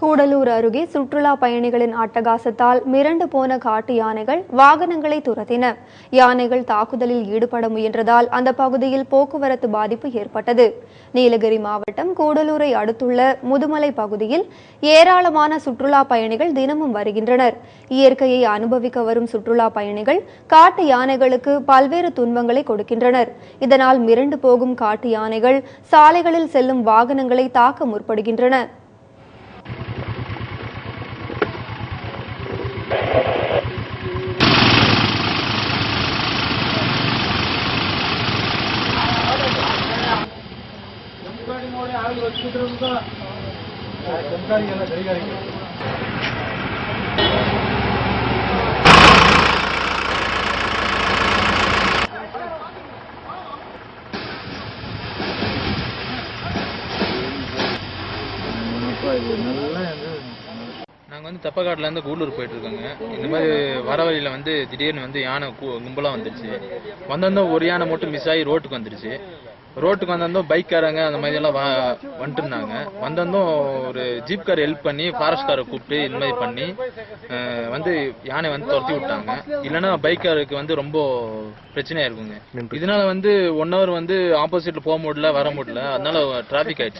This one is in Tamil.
கூடலூர் அருகே சுற்றுலா பயணிகளின் அட்டகாசத்தால் மிரண்டு போன காட்டு யானைகள் வாகனங்களை துரத்தின. யானைகள் தாக்குதலில் ஈடுபட முயன்றதால் அந்த பகுதியில் போக்குவரத்து பாதிப்பு ஏற்பட்டது. நீலகிரி மாவட்டம் கூடலூரை அடுத்துள்ள முதுமலை பகுதியில் ஏராளமான சுற்றுலா பயணிகள் தினமும் வருகின்றனர். இயற்கையை அனுபவிக்க வரும் சுற்றுலா பயணிகள் காட்டு யானைகளுக்கு பல்வேறு துன்பங்களை கொடுக்கின்றனர். இதனால் மிரண்டு போகும் காட்டு யானைகள் சாலைகளில் செல்லும் வாகனங்களை தாக்க முற்படுகின்றன. நாங்கள் வந்து தெப்பக்காட்டிலேருந்து கூடலூர் போயிட்டு இருக்கோங்க. இந்த மாதிரி வர வழியில் வந்து திடீர்னு வந்து யானை கு- கும்பலா வந்துருச்சு. வந்திருந்தோம் ஒரு யானை மட்டும் மிஸ் ஆகி ரோட்டுக்கு வந்துருச்சு. ரோட்டுக்கு வந்திருந்தோம் பைக்காரங்க அந்த மாதிரி எல்லாம் வந்துட்டு இருந்தாங்க வந்திருந்தோம் ஒரு ஜீப் கார் ஹெல்ப் பண்ணி ஃபாரஸ்ட் காரை கூப்பிட்டு இந்த மாதிரி பண்ணி வந்து யானை வந்து துரத்தி விட்டாங்க. இல்லைன்னா பைக்காருக்கு வந்து ரொம்ப பிரச்சனையா இருக்குங்க. இதனால வந்து ஒன் ஹவர் வந்து ஆப்போசிட்ல போக முடியல வர முடியல. அதனால டிராஃபிக் ஆயிடுச்சு.